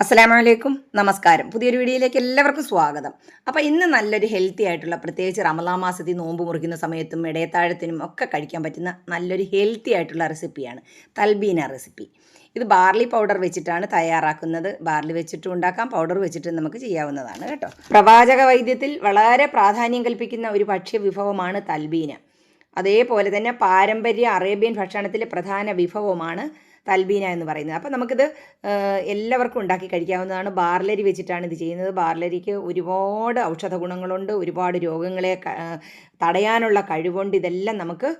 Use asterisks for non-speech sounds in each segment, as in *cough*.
അസ്സലാമലൈക്കും. നമസ്കാരം. പുതിയൊരു വീഡിയോയിലേക്ക് എല്ലാവർക്കും സ്വാഗതം. അപ്പോൾ ഇന്ന് നല്ലൊരു ഹെൽത്തി ആയിട്ടുള്ള പ്രത്യേകിച്ച് റമലാ മാസത്തിൽ നോമ്പ് മുറിക്കുന്ന സമയത്തും ഇടയത്താഴത്തിനും ഒക്കെ കഴിക്കാൻ പറ്റുന്ന നല്ലൊരു ഹെൽത്തി ആയിട്ടുള്ള റെസിപ്പിയാണ് തൽബീന റെസിപ്പി ഇത് ബാർലി പൗഡർ വെച്ചിട്ടാണ് തയ്യാറാക്കുന്നത്. ബാർലി വെച്ചിട്ടും ഉണ്ടാക്കാം പൗഡർ വെച്ചിട്ട് നമുക്ക് ചെയ്യാവുന്നതാണ് കേട്ടോ. പ്രവാചക വൈദ്യത്തിൽ വളരെ പ്രാധാന്യം കൽപ്പിക്കുന്ന ഒരു ഭക്ഷ്യ വിഭവമാണ് തൽബീന. അതേപോലെ തന്നെ പാരമ്പര്യ അറേബ്യൻ ഭക്ഷണത്തിലെ പ്രധാന വിഭവമാണ് തൽബീന എന്ന് പറയുന്നത്. അപ്പോൾ നമുക്കിത് എല്ലാവർക്കും ഉണ്ടാക്കി കഴിക്കാവുന്നതാണ്. ബാർലരി വെച്ചിട്ടാണ് ഇത് ചെയ്യുന്നത്. ബാർലരിക്ക് ഒരുപാട് ഔഷധ ഗുണങ്ങളുണ്ട്. ഒരുപാട് രോഗങ്ങളെ തടയാനുള്ള കഴിവുണ്ട്. ഇതെല്ലാം നമുക്ക്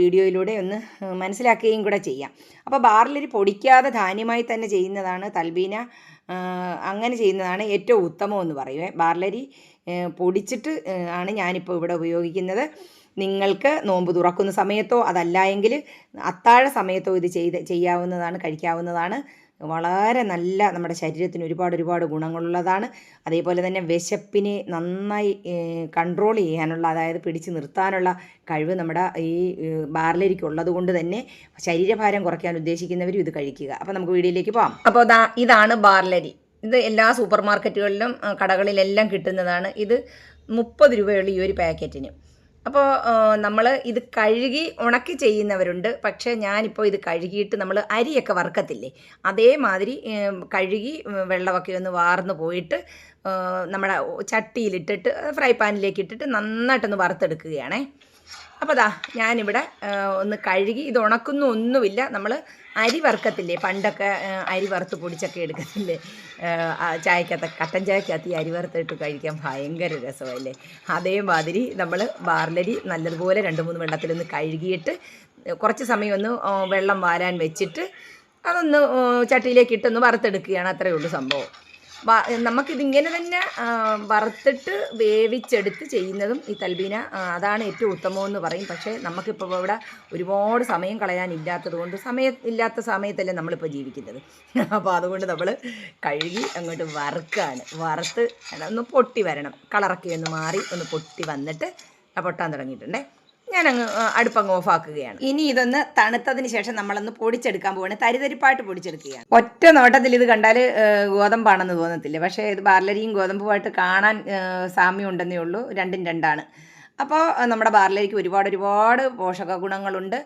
വീഡിയോയിലൂടെ ഒന്ന് മനസ്സിലാക്കുകയും കൂടെ ചെയ്യാം. അപ്പോൾ ബാർലരി പൊടിക്കാതെ ധാന്യമായി തന്നെ ചെയ്യുന്നതാണ് തൽബീന. അങ്ങനെ ചെയ്യുന്നതാണ് ഏറ്റവും ഉത്തമം എന്ന് പറയുവേ. ബാർലരി പൊടിച്ചിട്ട് ആണ് ഞാനിപ്പോൾ ഇവിടെ ഉപയോഗിക്കുന്നത്. നിങ്ങൾക്ക് നോമ്പ് തുറക്കുന്ന സമയത്തോ അതല്ല എങ്കിൽ അത്താഴ സമയത്തോ ഇത് ചെയ്ത് ചെയ്യാവുന്നതാണ് കഴിക്കാവുന്നതാണ്. വളരെ നല്ല നമ്മുടെ ശരീരത്തിന് ഒരുപാട് ഒരുപാട് ഗുണങ്ങളുള്ളതാണ്. അതേപോലെ തന്നെ വിശപ്പിനെ നന്നായി കൺട്രോൾ ചെയ്യാനുള്ള അതായത് പിടിച്ചു നിർത്താനുള്ള കഴിവ് നമ്മുടെ ഈ ബാർലരിക്ക് ബാർലരിക്കുള്ളത് കൊണ്ട് തന്നെ ശരീരഭാരം കുറയ്ക്കാൻ ഉദ്ദേശിക്കുന്നവരും ഇത് കഴിക്കുക. അപ്പോൾ നമുക്ക് വീഡിയോയിലേക്ക് പോകാം അപ്പോൾ ഇതാണ് ബാർലരി. ഇത് എല്ലാ സൂപ്പർ മാർക്കറ്റുകളിലും കടകളിലെല്ലാം കിട്ടുന്നതാണ്. ഇത് മുപ്പത് രൂപയുള്ള ഈ ഒരു പാക്കറ്റിന്. അപ്പോൾ നമ്മൾ ഇത് കഴുകി ഉണക്കി ചെയ്യുന്നവരുണ്ട്. പക്ഷേ ഞാനിപ്പോൾ ഇത് കഴുകിയിട്ട് നമ്മൾ അരിയൊക്കെ വറുക്കത്തില്ലേ? അതേമാതിരി കഴുകി വെള്ളമൊക്കെ ഒന്ന് വാർന്നു പോയിട്ട് നമ്മുടെ ചട്ടിയിലിട്ടിട്ട് ഫ്രൈ പാനിലേക്ക് ഇട്ടിട്ട് നന്നായിട്ടൊന്ന് വറുത്തെടുക്കുകയാണേ. അപ്പോൾ ദാ ഞാനിവിടെ ഒന്ന് കഴുകി ഇത് ഉണക്കുന്നൊന്നുമില്ല നമ്മൾ അരി വറുക്കത്തില്ലേ? പണ്ടൊക്കെ അരി വറുത്ത് പൊടിച്ചൊക്കെ എടുക്കത്തില്ലേ? ചായക്കകത്ത് കട്ടൻ ചായക്കകത്ത് ഈ അരി വറുത്തിട്ട് കഴിക്കാൻ ഭയങ്കര രസമല്ലേ അതേമാതിരി നമ്മൾ ബാർലരി നല്ലതുപോലെ രണ്ട് മൂന്ന് വെള്ളത്തിലൊന്ന് കഴുകിയിട്ട് കുറച്ച് സമയം ഒന്ന് വെള്ളം വാരാൻ വെച്ചിട്ട് അതൊന്ന് ചട്ടിയിലേക്ക് ഇട്ടൊന്ന് വറുത്തെടുക്കുകയാണ്. അത്രയേ ഉള്ളൂ സംഭവം. നമുക്കിതിങ്ങനെ തന്നെ വറുത്തിട്ട് വേവിച്ചെടുത്ത് ചെയ്യുന്നതും ഈ തൽബീന അതാണ് ഏറ്റവും ഉത്തമമെന്ന് പറയും. പക്ഷേ നമുക്കിപ്പോൾ ഇവിടെ ഒരുപാട് സമയം കളയാനില്ലാത്തത് കൊണ്ട് സമയം ഇല്ലാത്ത സമയത്തല്ലേ നമ്മളിപ്പോൾ ജീവിക്കുന്നത്. *laughs* അപ്പോൾ അതുകൊണ്ട് നമ്മൾ കഴുകി അങ്ങോട്ട് വറുക്കാണ്. വറുത്ത് ഒന്ന് പൊട്ടി വരണം. കളറൊക്കെ ഒന്ന് മാറി ഒന്ന് പൊട്ടി വന്നിട്ട് പൊട്ടാൻ തുടങ്ങിയിട്ടുണ്ടേ. ഞാനങ്ങ് അങ്ങ് അടുപ്പങ്ങ് ഓഫാക്കുകയാണ്. ഇനി ഇതൊന്ന് തണുത്തതിന് ശേഷം നമ്മളൊന്ന് പൊടിച്ചെടുക്കാൻ പോവാണ്. തരിതരിപ്പായിട്ട് പൊടിച്ചെടുക്കുകയാണ്. ഒറ്റ നോട്ടത്തിൽ ഇത് കണ്ടാൽ ഗോതമ്പാണെന്ന് തോന്നത്തില്ല. പക്ഷേ ഇത് ബാർലരിയും ഗോതമ്പുമായിട്ട് കാണാൻ ആ, സാമ്യം ഉണ്ടെന്നേ ഉള്ളൂ. രണ്ടും രണ്ടാണ്. അപ്പോൾ നമ്മുടെ ബാറിലേക്ക് ഒരുപാട് ഒരുപാട് പോഷക ഗുണങ്ങളുണ്ട്.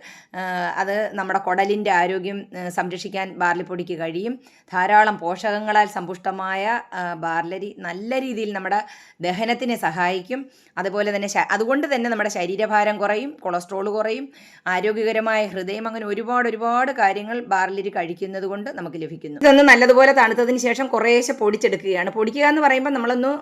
അത് നമ്മുടെ കുടലിന്റെ ആരോഗ്യം സംരക്ഷിക്കാൻ ബാർലിപ്പൊടിക്ക് കഴിയും. ധാരാളം പോഷകങ്ങളാൽ സമ്പുഷ്ടമായ ബാർലരി നല്ല രീതിയിൽ നമ്മുടെ ദഹനത്തിനെ സഹായിക്കും. അതുപോലെ തന്നെ അതുകൊണ്ട് തന്നെ നമ്മുടെ ശരീരഭാരം കുറയും കൊളസ്ട്രോൾ കുറയും ആരോഗ്യകരമായ ഹൃദയം അങ്ങനെ ഒരുപാട് ഒരുപാട് കാര്യങ്ങൾ ബാർലരി കഴിക്കുന്നത് കൊണ്ട് നമുക്ക് ലഭിക്കുന്നു. ഇതൊന്ന് നല്ലതുപോലെ തണുത്തതിന് ശേഷം കുറേശ്ശെ പൊടിച്ചെടുക്കുകയാണ്. പൊടിക്കുക എന്ന് പറയുമ്പോൾ നമ്മളൊന്ന്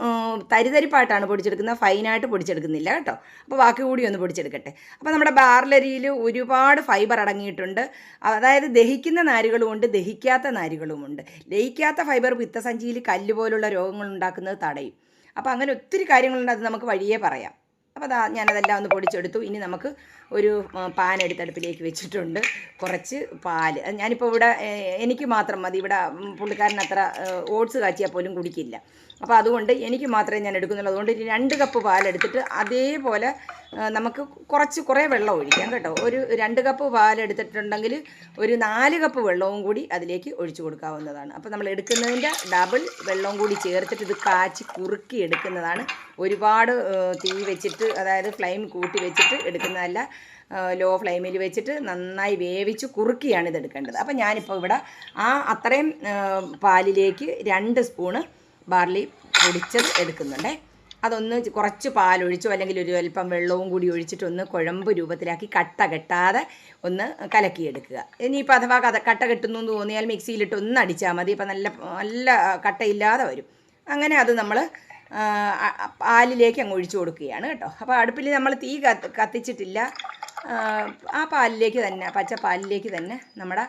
തരിതരിപ്പായിട്ടാണ് പൊടിച്ചെടുക്കുന്നത്. ഫൈനായിട്ട് പൊടിച്ചെടുക്കുന്നില്ല കേട്ടോ. അപ്പോൾ ബാക്കി കൂടി ഒന്ന് പൊടിച്ചെടുക്കട്ടെ. അപ്പോൾ നമ്മുടെ ബാർലരിയിൽ ഒരുപാട് ഫൈബർ അടങ്ങിയിട്ടുണ്ട്. അതായത് ദഹിക്കുന്ന നാരുകളുമുണ്ട് ദഹിക്കാത്ത നാരുകളുമുണ്ട് ദഹിക്കാത്ത ഫൈബർ പിത്തസഞ്ചിയിൽ കല്ല് പോലുള്ള രോഗങ്ങൾ ഉണ്ടാക്കുന്നത് തടയും. അപ്പോൾ അങ്ങനെ ഒത്തിരി കാര്യങ്ങളുണ്ട് അത് നമുക്ക് വഴിയേ പറയാം. അപ്പോൾ അതാ ഞാനതെല്ലാം ഒന്ന് പൊടിച്ചെടുത്തു. ഇനി നമുക്ക് ഒരു പാൻ എടുത്തടുപ്പിലേക്ക് വെച്ചിട്ടുണ്ട്. കുറച്ച് പാൽ ഞാനിപ്പോൾ ഇവിടെ എനിക്ക് മാത്രം മതി. ഇവിടെ പുള്ളിക്കാരൻ അത്ര ഓട്സ് കാച്ചിയാൽ പോലും കുടിക്കില്ല. അപ്പോൾ അതുകൊണ്ട് എനിക്ക് മാത്രമേ ഞാൻ എടുക്കുന്നുള്ളൂ. അതുകൊണ്ട് ഇനി രണ്ട് കപ്പ് പാലെടുത്തിട്ട് അതേപോലെ നമുക്ക് കുറച്ച് കുറേ വെള്ളം ഒഴിക്കാം കേട്ടോ. ഒരു രണ്ട് കപ്പ് പാൽ എടുത്തിട്ടുണ്ടെങ്കിൽ ഒരു നാല് കപ്പ് വെള്ളവും കൂടി അതിലേക്ക് ഒഴിച്ചു കൊടുക്കാവുന്നതാണ്. അപ്പോൾ നമ്മൾ എടുക്കുന്നതിന്റെ ഡബിൾ വെള്ളവും കൂടി ചേർത്തിട്ട് ഇത് കാച്ചി കുറുക്കി എടുക്കുന്നതാണ്. ഒരുപാട് തീ വെച്ചിട്ട് അതായത് ഫ്ലെയിം കൂട്ടി വെച്ചിട്ട് എടുക്കുന്നതല്ല ലോ ഫ്ലെയിമിൽ വെച്ചിട്ട് നന്നായി വേവിച്ച് കുറുക്കിയാണ് ഇത് എടുക്കേണ്ടത്. അപ്പോൾ ഞാനിപ്പോൾ ഇവിടെ ആ അത്രയും പാലിലേക്ക് രണ്ട് സ്പൂണ് ബാർലി പൊടിച്ചത് എടുക്കുന്നുണ്ടേ. അതൊന്ന് കുറച്ച് പാലൊഴിച്ചോ അല്ലെങ്കിൽ ഒരു അല്പം വെള്ളവും കൂടി ഒഴിച്ചിട്ടൊന്ന് കുഴമ്പ് രൂപത്തിലാക്കി കട്ട കെട്ടാതെ ഒന്ന് കലക്കിയെടുക്കുക. ഇനിയിപ്പോൾ അഥവാ കഥ കട്ട കെട്ടുന്നു എന്ന് തോന്നിയാൽ മിക്സിയിലിട്ട് ഒന്ന് അടിച്ചാൽ മതി. ഇപ്പം നല്ല നല്ല കട്ടയില്ലാതെ വരും. അങ്ങനെ അത് നമ്മൾ പാലിലേക്ക് അങ്ങ് ഒഴിച്ചു കൊടുക്കുകയാണ് കേട്ടോ. അപ്പോൾ അടുപ്പിൽ നമ്മൾ തീ കത്തിച്ചിട്ടില്ല. ആ പാലിലേക്ക് തന്നെ പച്ച പാലിലേക്ക് തന്നെ നമ്മുടെ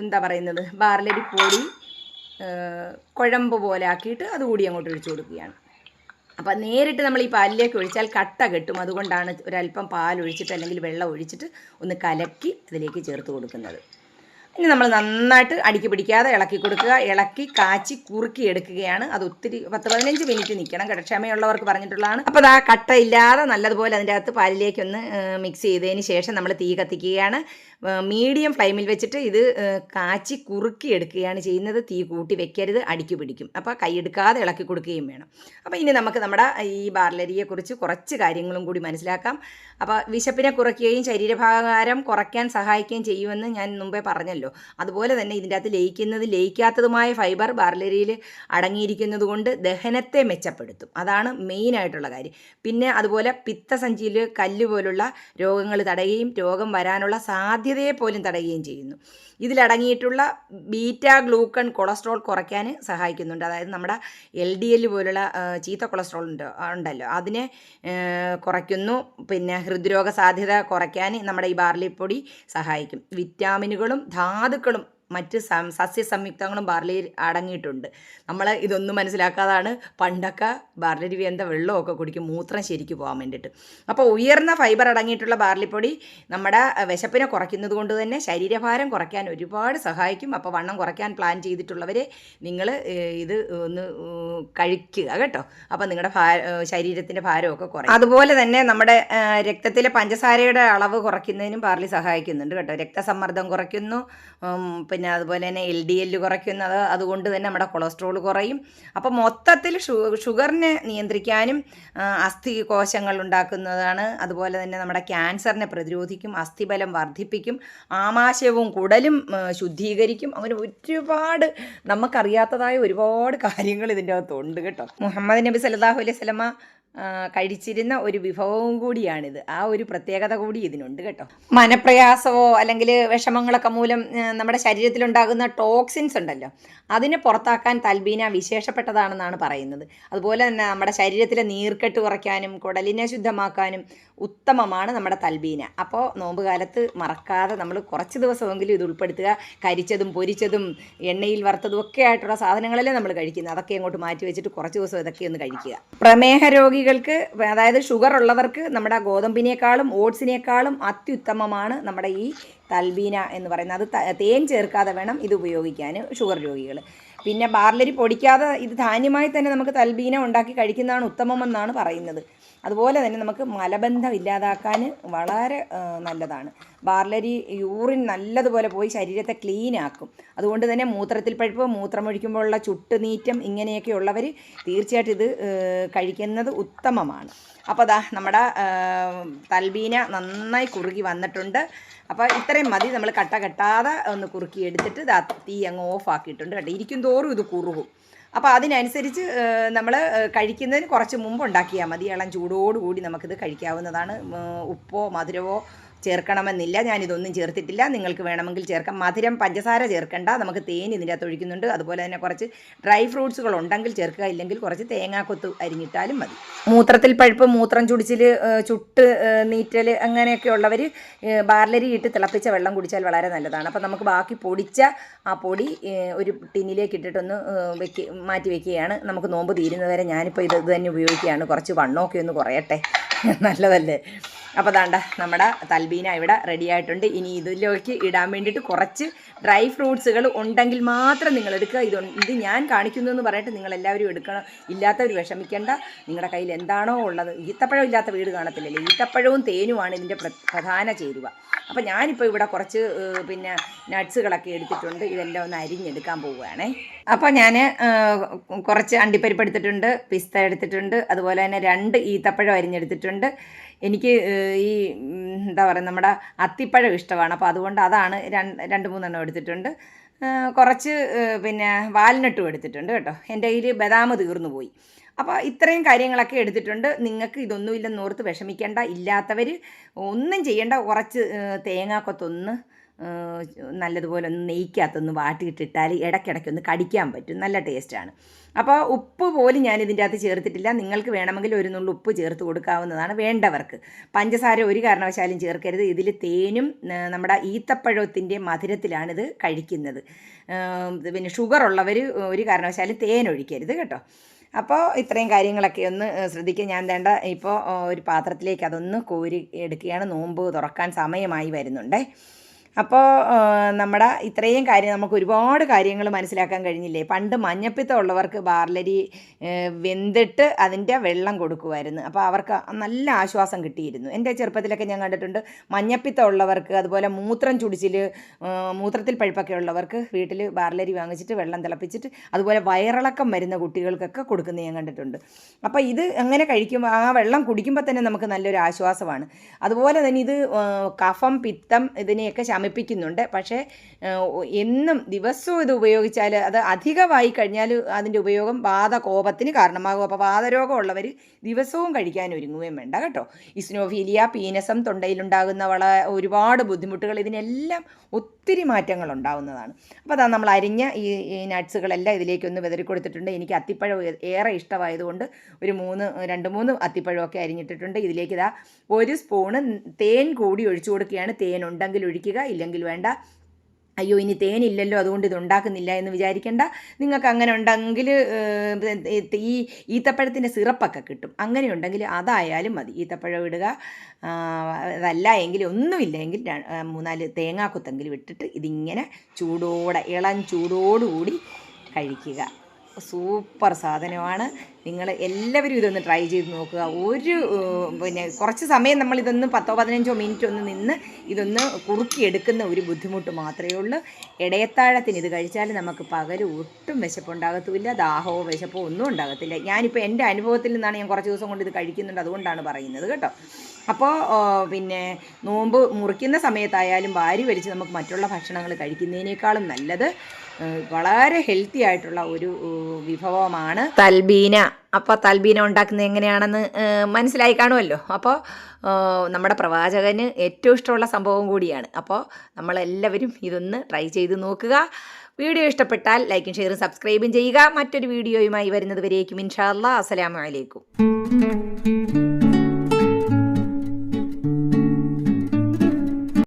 എന്താ പറയുന്നത് ബാർലരി പൊടി കുഴമ്പ് പോലെ ആക്കിയിട്ട് അതുകൂടി അങ്ങോട്ട് ഒഴിച്ചു കൊടുക്കുകയാണ്. അപ്പം നേരിട്ട് നമ്മൾ ഈ പാലിലേക്ക് ഒഴിച്ചാൽ കട്ട കെട്ടും. അതുകൊണ്ടാണ് ഒരല്പം പാൽ ഒഴിച്ചിട്ട് അല്ലെങ്കിൽ വെള്ളം ഒഴിച്ചിട്ട് ഒന്ന് കലക്കി അതിലേക്ക് ചേർത്ത് കൊടുക്കുന്നത്. ഇനി നമ്മൾ നന്നായിട്ട് അടുക്കി പിടിക്കാതെ ഇളക്കി കൊടുക്കുക. ഇളക്കി കാച്ചി കുറുക്കി എടുക്കുകയാണ്. അത് ഒത്തിരി പത്ത് പതിനഞ്ച് മിനിറ്റ് നിൽക്കണം ക്ഷമയുള്ളവർക്ക് പറഞ്ഞിട്ടുള്ളതാണ്. അപ്പോൾ അത് ആ കട്ട ഇല്ലാതെ നല്ലതുപോലെ അതിന്റെ അകത്ത് പാലിലേക്കൊന്ന് മിക്സ് ചെയ്തതിന് ശേഷം നമ്മൾ തീ കത്തിക്കുകയാണ്. മീഡിയം ഫ്ലെയിമിൽ വെച്ചിട്ട് ഇത് കാച്ചി കുറുക്കി എടുക്കുകയാണ് ചെയ്യുന്നത്. തീ കൂട്ടി വെക്കരുത് അടിക്കു പിടിക്കും. അപ്പോൾ കൈയെടുക്കാതെ ഇളക്കി കൊടുക്കുകയും വേണം. അപ്പോൾ ഇനി നമുക്ക് നമ്മുടെ ഈ ബാർലരിയെക്കുറിച്ച് കുറച്ച് കാര്യങ്ങളും കൂടി മനസ്സിലാക്കാം. അപ്പോൾ വിശപ്പിനെ കുറയ്ക്കുകയും ശരീരഭാരം കുറയ്ക്കാൻ സഹായിക്കുകയും ചെയ്യുമെന്ന് ഞാൻ മുമ്പേ പറഞ്ഞല്ലോ. അതുപോലെ തന്നെ ഇതിന്റെ അകത്ത് ലയിക്കുന്നത് ലയിക്കാത്തതുമായ ഫൈബർ ബാർലരിയിൽ അടങ്ങിയിരിക്കുന്നത് കൊണ്ട് ദഹനത്തെ മെച്ചപ്പെടുത്തും. അതാണ് മെയിനായിട്ടുള്ള കാര്യം. പിന്നെ അതുപോലെ പിത്തസഞ്ചിയിൽ കല്ല് പോലുള്ള രോഗങ്ങൾ തടയുകയും രോഗം വരാനുള്ള സാധ്യതയെ പോലും തടയുകയും ചെയ്യുന്നു. ഇതിലടങ്ങിയിട്ടുള്ള ബീറ്റ ഗ്ലൂക്കൺ കൊളസ്ട്രോൾ കുറയ്ക്കാൻ സഹായിക്കുന്നുണ്ട്. അതായത് നമ്മുടെ എൽ ഡി എൽ പോലുള്ള ചീത്ത കൊളസ്ട്രോൾ ഉണ്ട് ഉണ്ടല്ലോ. അതിനെ കുറയ്ക്കുന്നു. പിന്നെ ഹൃദ്രോഗ സാധ്യത കുറയ്ക്കാൻ നമ്മുടെ ഈ ബാർലിപ്പൊടി സഹായിക്കും. വിറ്റാമിനുകളും ധാതുക്കളും മറ്റ് സസ്യ സംയുക്തങ്ങളും ബാർലിയിൽ അടങ്ങിയിട്ടുണ്ട്. നമ്മൾ ഇതൊന്നും മനസ്സിലാക്കാതാണ് പണ്ടൊക്കെ ബാർലരി വേന്ത വെള്ളമൊക്കെ കുടിക്കും മൂത്രം ശരിക്ക് പോകാൻ വേണ്ടിയിട്ട്. അപ്പോൾ ഉയർന്ന ഫൈബർ അടങ്ങിയിട്ടുള്ള ബാർലിപ്പൊടി നമ്മുടെ വിശപ്പിനെ കുറയ്ക്കുന്നത് കൊണ്ട് തന്നെ ശരീരഭാരം കുറയ്ക്കാൻ ഒരുപാട് സഹായിക്കും. അപ്പോൾ വണ്ണം കുറയ്ക്കാൻ പ്ലാൻ ചെയ്തിട്ടുള്ളവരെ നിങ്ങൾ ഇത് ഒന്ന് കഴിക്കുക കേട്ടോ. അപ്പോൾ നിങ്ങളുടെ ഭാ ശരീരത്തിന്റെ ഭാരമൊക്കെ കുറയും. അതുപോലെ തന്നെ നമ്മുടെ രക്തത്തിലെ പഞ്ചസാരയുടെ അളവ് കുറയ്ക്കുന്നതിനും ബാർലി സഹായിക്കുന്നുണ്ട് കേട്ടോ. രക്തസമ്മർദ്ദം കുറയ്ക്കുന്നു പിന്നെ അതുപോലെ തന്നെ എൽ ഡി എല്ല് കുറയ്ക്കുന്നത് അതുകൊണ്ട് തന്നെ നമ്മുടെ കൊളസ്ട്രോൾ കുറയും. അപ്പോൾ മൊത്തത്തിൽ ഷുഗറിനെ നിയന്ത്രിക്കാനും അസ്ഥി കോശങ്ങൾ ഉണ്ടാക്കുന്നതാണ്. അതുപോലെ തന്നെ നമ്മുടെ ക്യാൻസറിനെ പ്രതിരോധിക്കും അസ്ഥിബലം വർദ്ധിപ്പിക്കും ആമാശയവും കുടലും ശുദ്ധീകരിക്കും. അങ്ങനെ ഒരുപാട് നമുക്കറിയാത്തതായ ഒരുപാട് കാര്യങ്ങൾ ഇതിന്റെ അകത്തുണ്ട് കേട്ടോ. മുഹമ്മദ് നബി സല്ലാഹു അലൈഹി സ്വലമ കഴിച്ചിരുന്ന ഒരു വിഭവവും കൂടിയാണിത്. ആ ഒരു പ്രത്യേകത കൂടി ഇതിനുണ്ട് കേട്ടോ. മനപ്രയാസമോ അല്ലെങ്കിൽ വിഷമങ്ങളൊക്കെ മൂലം നമ്മുടെ ശരീരത്തിലുണ്ടാകുന്ന ടോക്സിൻസ് ഉണ്ടല്ലോ അതിനെ പുറത്താക്കാൻ തൽബീന വിശേഷപ്പെട്ടതാണെന്നാണ് പറയുന്നത്. അതുപോലെ തന്നെ നമ്മുടെ ശരീരത്തിലെ നീർക്കെട്ട് കുറയ്ക്കാനും കുടലിനെ ശുദ്ധമാക്കാനും ഉത്തമമാണ് നമ്മുടെ തൽബീന. അപ്പോൾ നോമ്പുകാലത്ത് മറക്കാതെ നമ്മൾ കുറച്ച് ദിവസമെങ്കിലും ഇത് ഉൾപ്പെടുത്തുക. കരിച്ചതും പൊരിച്ചതും എണ്ണയിൽ വറുത്തതും ഒക്കെ ആയിട്ടുള്ള സാധനങ്ങളല്ലേ നമ്മൾ കഴിക്കുന്നത്. അതൊക്കെ അങ്ങോട്ട് മാറ്റി വെച്ചിട്ട് കുറച്ച് ദിവസം ഇതൊക്കെ ഒന്ന് കഴിക്കുക. പ്രമേഹ രോഗികൾക്ക് അതായത് ഷുഗർ ഉള്ളവർക്ക് നമ്മുടെ ഗോതമ്പിനേക്കാളും ഓട്സിനേക്കാളും അത്യുത്തമമാണ് നമ്മുടെ ഈ തൽബീന എന്ന് പറയുന്നത്. അത് തേൻ ചേർക്കാതെ വേണം ഇത് ഉപയോഗിക്കാൻ ഷുഗർ രോഗികൾ പിന്നെ ബാർലരി പൊടിക്കാതെ ഇത് ധാന്യമായി തന്നെ നമുക്ക് തൽബീന ഉണ്ടാക്കി കഴിക്കുന്നതാണ് ഉത്തമമെന്നാണ് പറയുന്നത്. അതുപോലെ തന്നെ നമുക്ക് മലബന്ധം ഇല്ലാതാക്കാൻ വളരെ നല്ലതാണ്. ബാർലരി യൂറിൻ നല്ലതുപോലെ പോയി ശരീരത്തെ ക്ലീൻ ആക്കും. അതുകൊണ്ട് തന്നെ മൂത്രത്തിൽ പഴുപ്പ് മൂത്രമൊഴിക്കുമ്പോഴുള്ള ചുട്ടുനീറ്റം ഇങ്ങനെയൊക്കെയുള്ളവർ തീർച്ചയായിട്ടും ഇത് കഴിക്കുന്നത് ഉത്തമമാണ്. അപ്പോൾ അതാ നമ്മുടെ തൽബീന നന്നായി കുറുകി വന്നിട്ടുണ്ട്. അപ്പോൾ ഇത്രയും മതി. നമ്മൾ കട്ട കെട്ടാതെ ഒന്ന് കുറുക്കി എടുത്തിട്ട് തീ അങ്ങ് ഓഫ് ആക്കിയിട്ടുണ്ട്. കേട്ടോ ഇരിക്കും തോറും ഇത് കുറുകും. അപ്പോൾ അതിനനുസരിച്ച് നമ്മൾ കഴിക്കുന്നതിന് കുറച്ച് മുമ്പ് ഉണ്ടാക്കിയാൽ മതി. ഇളം ചൂടോടുകൂടി നമുക്കിത് കഴിക്കാവുന്നതാണ്. ഉപ്പോ മധുരമോ ചേർക്കണമെന്നില്ല. ഞാനിതൊന്നും ചേർത്തിട്ടില്ല. നിങ്ങൾക്ക് വേണമെങ്കിൽ ചേർക്കാം. മധുരം പഞ്ചസാര ചേർക്കണ്ട. നമുക്ക് തേൻ ഇതിന്റെ അകത്ത് ഒഴിക്കുന്നുണ്ട്. അതുപോലെ തന്നെ കുറച്ച് ഡ്രൈ ഫ്രൂട്ട്സുകൾ ഉണ്ടെങ്കിൽ ചേർക്കുക. ഇല്ലെങ്കിൽ കുറച്ച് തേങ്ങാക്കൊത്ത് അരിഞ്ഞിട്ടാലും മതി. മൂത്രത്തിൽ പഴുപ്പ് മൂത്രം ചുടിച്ചിൽ ചുട്ട് നീറ്റൽ അങ്ങനെയൊക്കെ ഉള്ളവർ ബാർലരി ഇട്ട് തിളപ്പിച്ച വെള്ളം കുടിച്ചാൽ വളരെ നല്ലതാണ്. അപ്പോൾ നമുക്ക് ബാക്കി പൊടിച്ച ആ പൊടി ഒരു ടിന്നിലേക്ക് ഇട്ടിട്ടൊന്ന് വെക്ക് മാറ്റി വെക്കുകയാണ്. നമുക്ക് നോമ്പ് തീരുന്നവരെ ഞാനിപ്പോൾ ഇത് തന്നെ ഉപയോഗിക്കുകയാണ്. കുറച്ച് വണ്ണമൊക്കെ ഒന്ന് കുറയട്ടെ. നല്ലതല്ലേ? അപ്പോൾ അതാണ്ട നമ്മുടെ തൽബീന ഇവിടെ റെഡി ആയിട്ടുണ്ട്. ഇനി ഇതിലേക്ക് ഇടാൻ വേണ്ടിയിട്ട് കുറച്ച് ഡ്രൈ ഫ്രൂട്ട്സുകൾ ഉണ്ടെങ്കിൽ മാത്രം നിങ്ങൾ എടുക്കുക. ഇത് ഇത് ഞാൻ കാണിക്കുന്നു എന്ന് പറഞ്ഞിട്ട് നിങ്ങൾ എല്ലാവരും എടുക്കണം. ഇല്ലാത്തവർ വിഷമിക്കേണ്ട. നിങ്ങളുടെ കയ്യിൽ എന്താണോ ഉള്ളത്? ഈത്തപ്പഴം ഇല്ലാത്ത വീട് കാണത്തില്ലല്ലോ? ഈത്തപ്പഴവും തേനുമാണ് ഇതിന്റെ പ്രധാന ചേരുവ. അപ്പോൾ ഞാനിപ്പോൾ ഇവിടെ കുറച്ച് പിന്നെ നട്ട്സുകളൊക്കെ എടുത്തിട്ടുണ്ട്. ഇതെല്ലാം ഒന്ന് അരിഞ്ഞെടുക്കാൻ പോവുകയാണേ. അപ്പോൾ ഞാൻ കുറച്ച് അണ്ടിപ്പരിപ്പ് എടുത്തിട്ടുണ്ട് പിസ്ത എടുത്തിട്ടുണ്ട് അതുപോലെ തന്നെ രണ്ട് ഈത്തപ്പഴം അരിഞ്ഞെടുത്തിട്ടുണ്ട്. എനിക്ക് ഈ എന്താ പറയുക നമ്മുടെ അത്തിപ്പഴം ഇഷ്ടമാണ്. അപ്പോൾ അതുകൊണ്ട് അതാണ് രണ്ട് മൂന്നെണ്ണം എടുത്തിട്ടുണ്ട്. കുറച്ച് പിന്നെ വാൽനട്ടും എടുത്തിട്ടുണ്ട് കേട്ടോ. എന്റെ കയ്യിൽ ബദാം തീർന്നു പോയി. അപ്പോൾ ഇത്രയും കാര്യങ്ങളൊക്കെ എടുത്തിട്ടുണ്ട്. നിങ്ങൾക്ക് ഇതൊന്നും ഇല്ലെന്ന് ഓർത്ത് വിഷമിക്കേണ്ട. ഇല്ലാത്തവർ ഒന്നും ചെയ്യേണ്ട. കുറച്ച് തേങ്ങാക്കൊത്തൊന്ന് നല്ലതുപോലെ ഒന്ന് നെയ്ക്കകത്തൊന്ന് വാട്ടിയിട്ടിട്ടാൽ ഇടയ്ക്കിടയ്ക്കൊന്ന് കടിക്കാൻ പറ്റും. നല്ല ടേസ്റ്റാണ്. അപ്പോൾ ഉപ്പ് പോലും ഞാൻ ഇതിന്റെ അകത്ത് ചേർത്തിട്ടില്ല. നിങ്ങൾക്ക് വേണമെങ്കിൽ ഒരു നുള്ളു ഉപ്പ് ചേർത്ത് കൊടുക്കാവുന്നതാണ് വേണ്ടവർക്ക്. പഞ്ചസാര ഒരു കാരണവശാലും ചേർക്കരുത്. ഇതിൽ തേനും നമ്മുടെ ഈത്തപ്പഴത്തിന്റെ മധുരത്തിലാണിത് കഴിക്കുന്നത്. പിന്നെ ഷുഗർ ഉള്ളവർ ഒരു കാരണവശാലും തേനൊഴിക്കരുത് കേട്ടോ. അപ്പോൾ ഇത്രയും കാര്യങ്ങളൊക്കെ ഒന്ന് ശ്രദ്ധിക്കുക. ഞാൻ വേണ്ട ഇപ്പോൾ ഒരു പാത്രത്തിലേക്ക് അതൊന്ന് കോരി എടുക്കുകയാണ്. നോമ്പ് തുറക്കാൻ സമയമായി വരുന്നുണ്ടേ. അപ്പോൾ നമ്മുടെ ഇത്രയും കാര്യം നമുക്ക് ഒരുപാട് കാര്യങ്ങൾ മനസ്സിലാക്കാൻ കഴിഞ്ഞില്ലേ? പണ്ട് മഞ്ഞപ്പിത്തം ഉള്ളവർക്ക് ബാർലരി വെന്തിട്ട് അതിന്റെ വെള്ളം കൊടുക്കുമായിരുന്നു അപ്പോൾ അവർക്ക് നല്ല ആശ്വാസം കിട്ടിയിരുന്നു. എന്റെ ചെറുപ്പത്തിലൊക്കെ ഞാൻ കണ്ടിട്ടുണ്ട് മഞ്ഞപ്പിത്തം ഉള്ളവർക്ക് അതുപോലെ മൂത്രം ചുടിച്ചിൽ മൂത്രത്തിൽ പഴുപ്പൊക്കെ ഉള്ളവർക്ക് വീട്ടിൽ ബാർലരി വാങ്ങിച്ചിട്ട് വെള്ളം തിളപ്പിച്ചിട്ട് അതുപോലെ വയറിളക്കം വരുന്ന കുട്ടികൾക്കൊക്കെ കൊടുക്കുന്നത് ഞാൻ കണ്ടിട്ടുണ്ട്. അപ്പോൾ ഇത് അങ്ങനെ കഴിക്കുമ്പോൾ ആ വെള്ളം കുടിക്കുമ്പോൾ തന്നെ നമുക്ക് നല്ലൊരു ആശ്വാസമാണ്. അതുപോലെ തന്നെ ഇത് കഫം പിത്തം ഇതിനെയൊക്കെ ശമിപ്പിക്കുന്നുണ്ട് പക്ഷേ എന്നും ദിവസവും ഇത് ഉപയോഗിച്ചാൽ അത് അധികമായി കഴിഞ്ഞാൽ അതിന്റെ ഉപയോഗം വാതകോപത്തിന് കാരണമാകും. അപ്പോൾ വാതരോഗമുള്ളവർ ദിവസവും കഴിക്കാൻ ഒരുങ്ങുകയും വേണ്ട കേട്ടോ. ഇസ്നോഫീലിയ പീനസം തൊണ്ടയിലുണ്ടാകുന്ന വള ഒരുപാട് ബുദ്ധിമുട്ടുകൾ ഇതിനെല്ലാം ഒത്തിരി മാറ്റങ്ങൾ ഉണ്ടാകുന്നതാണ് അപ്പോൾ അതാ നമ്മൾ അരിഞ്ഞ ഈ ഈ നട്ട്സുകളെല്ലാം ഇതിലേക്കൊന്ന് വിതറി കൊടുത്തിട്ടുണ്ട്. എനിക്ക് അത്തിപ്പഴം ഏറെ ഇഷ്ടമായതുകൊണ്ട് ഒരു മൂന്ന് രണ്ട് മൂന്ന് അത്തിപ്പഴമൊക്കെ അരിഞ്ഞിട്ടിട്ടുണ്ട്. ഇതിലേക്ക് ഇതാ ഒരു സ്പൂണ് തേൻ കൂടി ഒഴിച്ചു കൊടുക്കുകയാണ്. തേൻ ഉണ്ടെങ്കിൽ ഒഴിക്കുക. ഇല്ലെങ്കിൽ വേണ്ട. അയ്യോ ഇനി തേനില്ലല്ലോ അതുകൊണ്ട് ഇത് ഉണ്ടാക്കുന്നില്ല എന്ന് വിചാരിക്കേണ്ട. നിങ്ങൾക്ക് അങ്ങനെ ഉണ്ടെങ്കിൽ ഈ ഈത്തപ്പഴത്തിന്റെ സിറപ്പൊക്കെ കിട്ടും. അങ്ങനെ ഉണ്ടെങ്കിൽ അതായാലും മതി. ഈത്തപ്പഴം ഇടുക. അതല്ല എങ്കിൽ ഒന്നുമില്ലെങ്കിൽ മൂന്നാൽ തേങ്ങാക്കുത്തെങ്കിലും ഇട്ടിട്ട് ഇതിങ്ങനെ ചൂടോടെ ഇളം ചൂടോടുകൂടി കഴിക്കുക. സൂപ്പർ സാധനമാണ്. നിങ്ങൾ എല്ലാവരും ഇതൊന്ന് ട്രൈ ചെയ്ത് നോക്കുക. ഒരു പിന്നെ കുറച്ച് സമയം നമ്മൾ ഇതൊന്ന് പത്തോ പതിനഞ്ചോ മിനിറ്റ് ഒന്ന് നിന്ന് ഇതൊന്ന് കുറുക്കിയെടുക്കുന്ന ഒരു ബുദ്ധിമുട്ട് മാത്രമേ ഉള്ളൂ. ഇടയത്താഴത്തിന് ഇത് കഴിച്ചാൽ നമുക്ക് പകൽ ഒട്ടും വിശപ്പുണ്ടാകത്തുമില്ല ദാഹമോ വിശപ്പോ ഒന്നും ഉണ്ടാകത്തില്ല. ഞാനിപ്പോൾ എന്റെ അനുഭവത്തിൽ നിന്നാണ് ഞാൻ കുറച്ച് ദിവസം കൊണ്ട് ഇത് കഴിക്കുന്നുണ്ട്. അതുകൊണ്ടാണ് പറയുന്നത് കേട്ടോ. അപ്പോൾ പിന്നെ നോമ്പ് മുറിക്കുന്ന സമയത്തായാലും വാരി വലിച്ച് നമുക്ക് മറ്റുള്ള ഭക്ഷണങ്ങൾ കഴിക്കുന്നതിനേക്കാളും നല്ലത് വളരെ ഹെൽത്തി ആയിട്ടുള്ള ഒരു വിഭവമാണ്. തൽബീന. അപ്പോൾ തൽബീന ഉണ്ടാക്കുന്നത് എങ്ങനെയാണെന്ന് മനസ്സിലായി കാണുമല്ലോ. അപ്പോൾ നമ്മുടെ പ്രവാചകന് ഏറ്റവും ഇഷ്ടമുള്ള സംഭവം കൂടിയാണ്. അപ്പോൾ നമ്മളെല്ലാവരും ഇതൊന്ന് ട്രൈ ചെയ്ത് നോക്കുക. വീഡിയോ ഇഷ്ടപ്പെട്ടാൽ ലൈക്കും ഷെയറും സബ്സ്ക്രൈബും ചെയ്യുക. മറ്റൊരു വീഡിയോയുമായി വരുന്നത് വരേക്കും ഇൻഷാ അസ്സലാമലൈക്കും